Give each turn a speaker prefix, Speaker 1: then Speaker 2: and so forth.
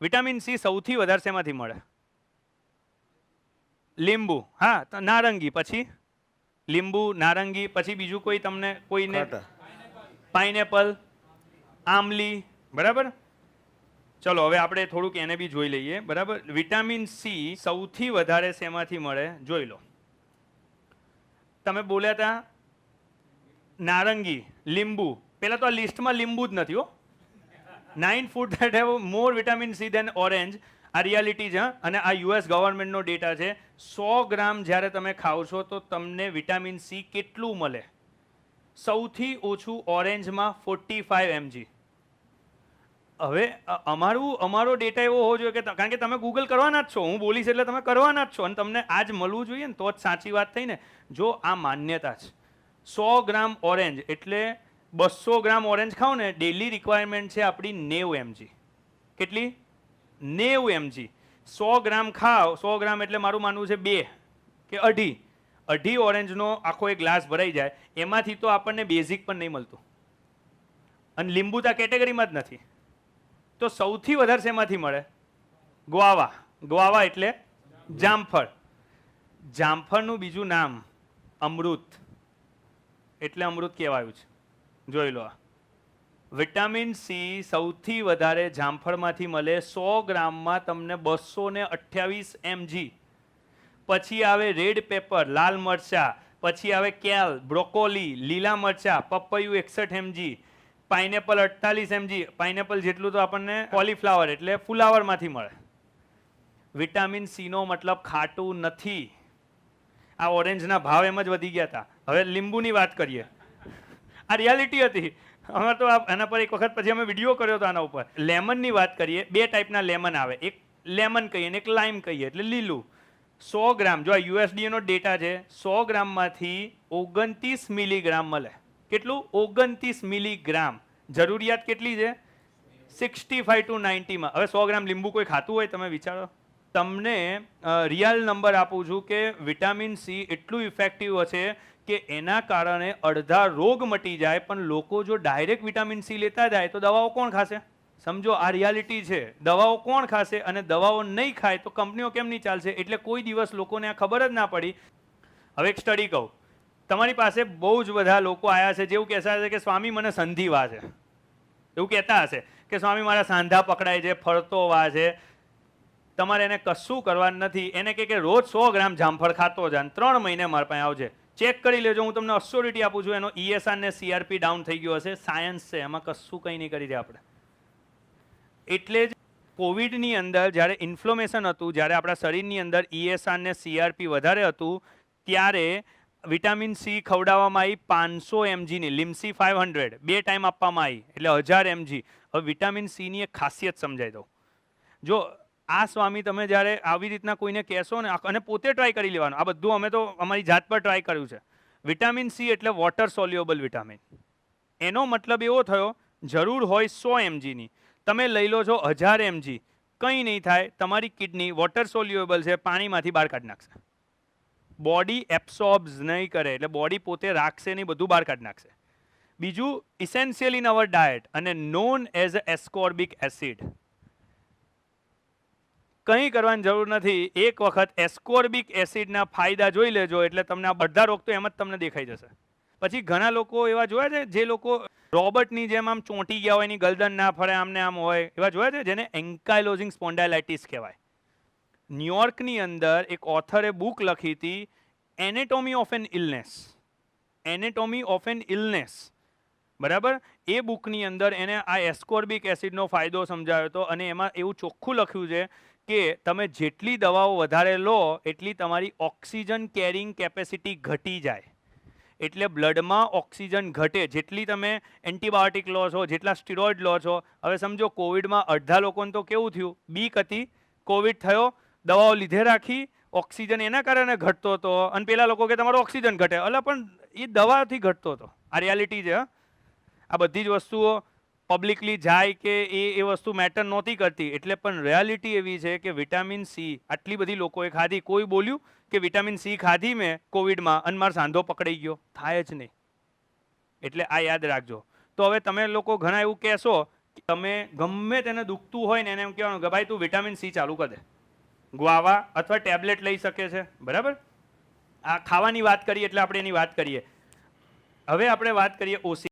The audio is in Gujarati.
Speaker 1: વિટામિન સી સૌથી વધારે શેમાંથી મળે? લીંબુ. હા તો નારંગી. પછી? લીંબુ નારંગી. પછી બીજું કોઈ તમને કોઈને. પાઇનેપલ આમલી બરાબર? ચલો હવે આપણે થોડુંક એને બી જોઈ લઈએ. બરાબર? વિટામિન સી સૌથી વધારે શેમાંથી મળે? જોઈ લો. તમે બોલ્યા હતા નારંગી લીંબુ. પહેલાં તો આ લિસ્ટમાં લીંબુ જ નથી હો. Nine food that have more vitamin C than orange આ રિયાલિટી છે, અને આ યુએસ ગવર્મેન્ટનો ડેટા છે. સો ગ્રામ જ્યારે તમે ખાઓ છો, તો તમને વિટામિન સી કેટલું મળે? સૌથી ઓછું ઓરેન્જમાં ફોર્ટી ફાઇવ એમજી હવે અમારું, અમારો ડેટા એવો હોવો જોઈએ કે કારણ કે તમે ગૂગલ કરવાના જ છો. હું બોલીશ એટલે તમે કરવાના જ છો. અને તમને આજ મળવું જોઈએ ને, તો જ સાચી વાત થઈ ને. જો આ માન્યતા છે. સો ગ્રામ ઓરેન્જ એટલે બસો ગ્રામ ઓરેન્જ ખાઓ ને ડેલી રિક્વાયરમેન્ટ છે આપણી નેવું એમજી કેટલી? નેવું એમજી સો ગ્રામ ખાઓ, સો ગ્રામ એટલે મારું માનવું છે બે કે અઢી. અઢી ઓરેન્જનો આખો એક ગ્લાસ ભરાઈ જાય. એમાંથી તો આપણને બેઝિક પણ નહીં મળતું. અને લીંબુ તો કેટેગરીમાં જ નથી. તો સૌથી વધારે શેમાંથી મળે? ગ્વાવા ગ્વાવા એટલે જામફળ. જામફળનું બીજું નામ અમૃત. એટલે અમૃત કહેવાયું છે. જોઈ લો. વિટામિન સી સૌથી વધારે જામફળમાંથી મળે સો ગ્રામમાં તમને બસો ને અઠ્યાવીસ એમજી પછી આવે રેડ પેપર લાલ મરચા, પછી આવે કેલ, બ્રોકોલી, લીલા મરચા, પપૈયું એકસઠ એમજી પાઇનેપલ અડતાલીસ એમજી પાઇનેપલ જેટલું તો આપણને કોલીફ્લાવર એટલે ફુલાવરમાંથી મળે. વિટામિન સીનો મતલબ ખાટું નથી. આ ઓરેન્જના ભાવ એમ જ વધી ગયા હતા. હવે લીંબુની વાત કરીએ. આ રિયાલિટી હતી. અમે તો એના પર એક વખત પછી અમે વીડિયો કર્યો હતો આના ઉપર. લેમનની વાત કરીએ, બે ટાઈપના લેમન આવે. એક લેમન કહીએ ને એક લાઈમ કહીએ, એટલે લીલું. સો ગ્રામ, જો આ યુએસડીએનો ડેટા છે, સો ગ્રામમાંથી ઓગણત્રીસ મિલીગ્રામ મળે. કેટલું? ઓગણત્રીસ મિલીગ્રામ જરૂરિયાત કેટલી છે? સિક્સટી ફાઈવ ટુ નાઇન્ટીમાં હવે સો ગ્રામ લીંબુ કોઈ ખાતું હોય, તમે વિચારો. તમને રિયલ નંબર આપું છું કે વિટામિન સી એટલું ઇફેક્ટિવ હશે કે એના કારણે અડધા રોગ મટી જાય, પણ લોકો જો ડાયરેક્ટ વિટામિન સી લેતા જાય તો દવાઓ કોણ ખાશે? સમજો, આ રિયાલિટી છે. દવાઓ કોણ ખાશે અને દવાઓ નહીં ખાય તો કંપનીઓ કેમ નહીં ચાલશે? એટલે કોઈ દિવસ લોકોને આ ખબર જ ના પડી. હવે એક સ્ટડી કહું. તમારી પાસે બહુ જ બધા લોકો આવ્યા છે જેવું કહેતા હશે કે, સ્વામી, મને સંધિવા છે એવું કહેતા હશે કે, સ્વામી, મારા સાંધા પકડાય છે, ફરતો વા છે તમારે એને કશું કરવાનું નથી. એને કે, રોજ સો ગ્રામ જામફળ ખાતો જા ત્રણ મહિને મારા પાસે આવજે. ચેક કરી લેજો, હું તમને અસ્યોરિટી આપું છું. એનો ઈએસઆર ને સીઆરપી ડાઉન થઈ ગયો હશે. સાયન્સ છે, એમાં કશું કંઈ નહીં કરી રહ્યા આપણે. એટલે જ કોવિડની અંદર જ્યારે ઇન્ફ્લોમેશન હતું, જ્યારે આપણા શરીરની અંદર ઈએસઆર ને સીઆરપી વધારે હતું, ત્યારે વિટામિન સી ખવડાવવામાં આવી પાંચસો એમજીની લિમ્સી ફાઇવ હંડ્રેડ બે ટાઈમ આપવામાં આવી, એટલે હજાર એમજી હવે વિટામિન સીની એક ખાસિયત સમજાઈ દઉં. જો આ સ્વામી તમે જ્યારે આવી રીતના કોઈને કહેશો ને અને પોતે ટ્રાય કરી લેવાનું. આ બધું અમે તો અમારી જાત પર ટ્રાય કર્યું છે. વિટામિન સી એટલે વોટર સોલ્યુબલ વિટામિન એનો મતલબ એવો થયો, જરૂર હોય સો એમજીની તમે લઈ લો છો હજાર એમજી કંઈ નહીં થાય, તમારી કિડની વોટર સોલ્યુએબલ છે, પાણીમાંથી બહાર કાઢી નાખશે. બોડી એબ્સોર્બ્સ નહીં કરે, એટલે બોડી પોતે રાખશે નહીં, બધું બહાર કાઢી નાખશે. બીજું ઇસેન્શિયલ ઇન અવર ડાયટ અને known as a ascorbic acid કંઈ કરવાની જરૂર નથી. એક વખત એસ્કોર્બિક એસિડના ફાયદા જોઈ લેજો, એટલે તમને આ બધા રોગ તો એમ જ તમને દેખાઈ જશે. પછી ઘણા લોકો એવા જોયા છે, જે લોકો રોબર્ટની જેમ આમ ચોંટી ગયા હોય, એની ગલદન ના ફરે આમને આમ હોય, એવા જોયા છે, જેને એન્કાઇલોઝિંગ સ્પોન્ડાઇલાઇટિસ કહેવાય. ન્યુયોર્કની અંદર એક ઓથરે બુક લખી હતી anatomy of an illness anatomy of an illness બરાબર? એ બુકની અંદર એને આ એસ્કોર્બિક એસિડનો ફાયદો સમજાવ્યો હતો, અને એમાં એવું ચોખ્ખું લખ્યું છે કે તમે જેટલી દવાઓ વધારે લો, એટલી તમારી ઓક્સિજન કેરિંગ કેપેસિટી ઘટી જાય. એટલે બ્લડમાં ઓક્સિજન ઘટે. જેટલી તમે એન્ટીબાયોટિક લો છો, જેટલા સ્ટીરોઇડ લો છો. હવે સમજો, કોવિડમાં અડધા લોકોને તો કેવું થયું? બીક હતી. કોવિડ થયો, દવાઓ લીધે રાખી, ઓક્સિજન એના કારણે ઘટતો હતો. અને પેલા લોકો કે તમારો ઓક્સિજન ઘટે. એટલે પણ એ દવાથી ઘટતો હતો. આ રિયાલિટી છે આ બધી જ વસ્તુઓ પબ્લિકલી જાય કે એ એ વસ્તુ મેટર નહોતી કરતી. એટલે પણ રિયાલિટી એવી છે કે વિટામિન સી આટલી બધી લોકોએ ખાધી. કોઈ બોલ્યું કે વિટામિન સી ખાધી મેં કોવિડમાં અને મારો સાંધો પકડાઈ ગયો? થાય જ નહીં. એટલે આ યાદ રાખજો. તો હવે તમે લોકો ઘણા એવું કહેશો તમે ગમે તેને દુખતું હોય ને એને એમ કહેવાનું કે ભાઈ તું વિટામિન સી ચાલુ કરે દે. ગુઆવા અથવા ટેબ્લેટ લઈ શકે છે. બરાબર? આ ખાવાની વાત કરીએ એટલે આપણે એની વાત કરીએ. હવે આપણે વાત કરીએ ઓસી